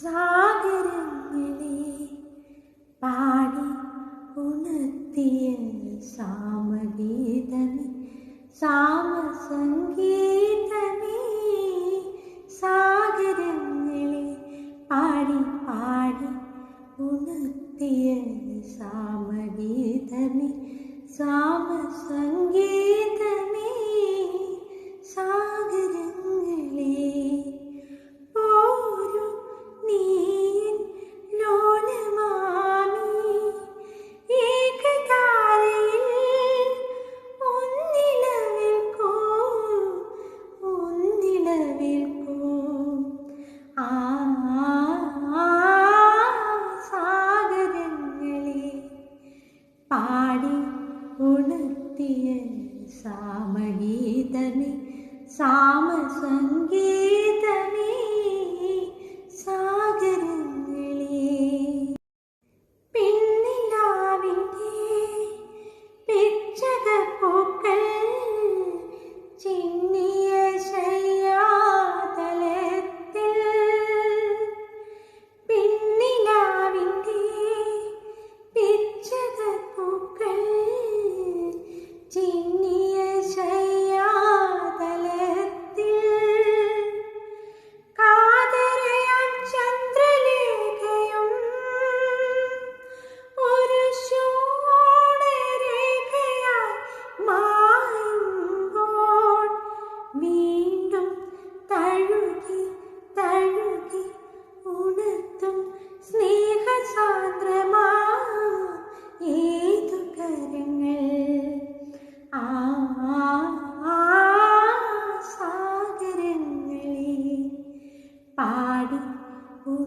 സാഗരങ്ങളെ പാടി ഉണർത്തിയ സാമഗീതമേ സാമസംഗീതമേ സാഗരങ്ങളെ പാടി പാടി ഉണർത്തിയ സാമഗീതമേ സാമസംഗീതമേ பாடி உணர்த்திய சாமகீதமே சாம சங்கீத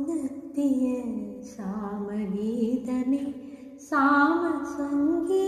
ഉണർത്തിയ സാമഗീതമേ സാമസംഗീ